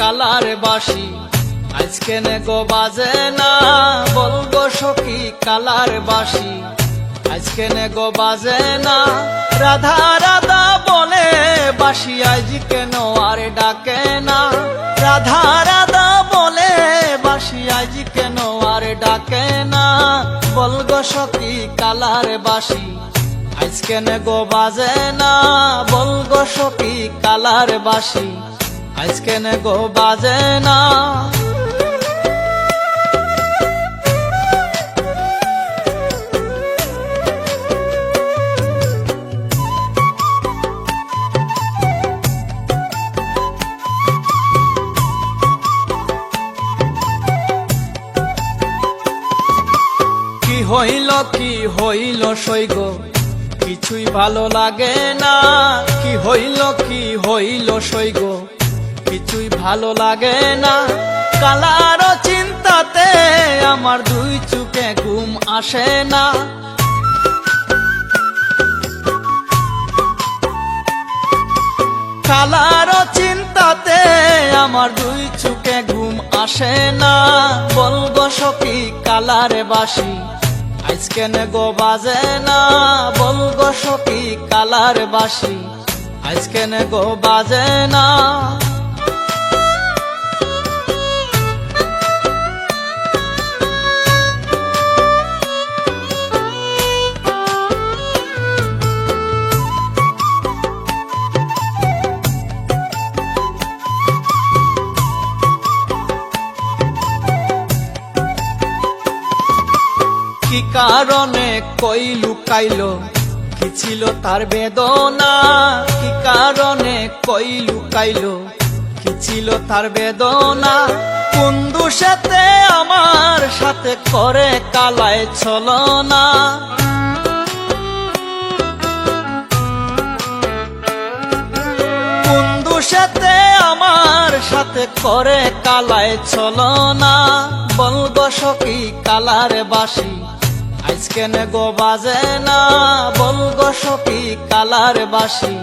Colour বাসি। আজকে নে গো বাজে না, বলব সখী কালার বাসি। আজকে নে গো বাজে না, রাধা রাধা বলে বাসি, আজ কেন আর ডাকে না? রাধা রাধা বলে বাসি, আজ কেন আর ডাকে না? বলগো সখী কালার বাসি। আজকে গো বাজে না বলগো সখী কালার বাসি। আজকে নে গো বাজে না। হইল, কি হইল সৈগ কিছুই ভালো লাগে না। কি হইল কি হইল সৈগ কিছুই ভালো লাগে না। কালার চিন্তাতে আমার দুই চুকে ঘুম আসে না। কালার চিন্তাতে আমার দুই চুকে ঘুম আসে না। বলগো সখী, কালারে বাসি, আজকে গো বাজে না। বলগো সখী, কালার বাসি, আজকে গো বাজে না। কারণে কই লুকাইলো? কি ছিল তার বেদনা? কি কারণে কই লুকাইলো? কি ছিল তার বেদনা? কোন দুষেতে আমার সাথে করে কালায় ছলনা কোন দুষেতে আমার সাথে করে কালায় ছলনা বলগো সখী কালার বাসি? আজকে গো বাজে না, বলগো সখী কালার বাসি।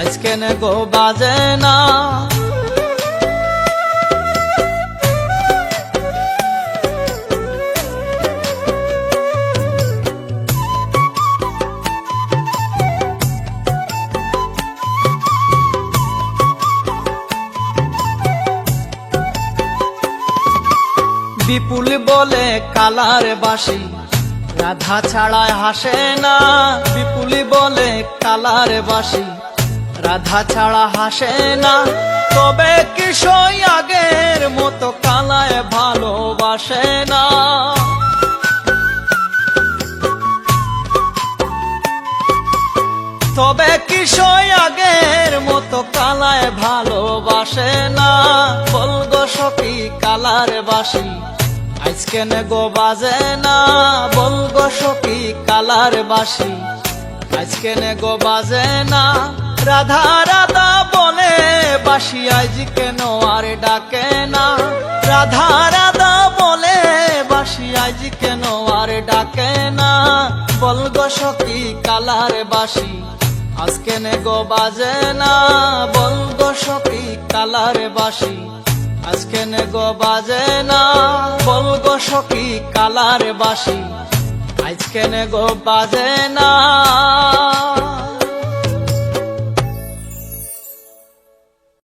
আজকে গো বাজে না। বিপুল বলে কালার বাসি। রাধা ছাড়ায় হাসে না, বিপুলি বলে কালার বাসি। রাধা ছাড়া হাসে না, তবে কিশোই আগের মতো কালায় ভালোবাসে না। তবে কিশোই আগের মতো কালায় ভালোবাসে না, বলগো সখী কালার বাসি। আজকে গো বাজে না বলগো সখী কালার বাসি। আজকে গো বাজে না, রাধা রাধা বলে বাসি, আজ কেন আর ডাকে না? রাধা রাধা বলে বাসি, আজ কেন আর ডাকে না? বলগো সখী কালার বাসি। আজকে গো বাজে না বলগো সখী কালার বাসি। আজকে গো বাজে না বল গো সখী কালার বাসি। আজকে গো বাজে না।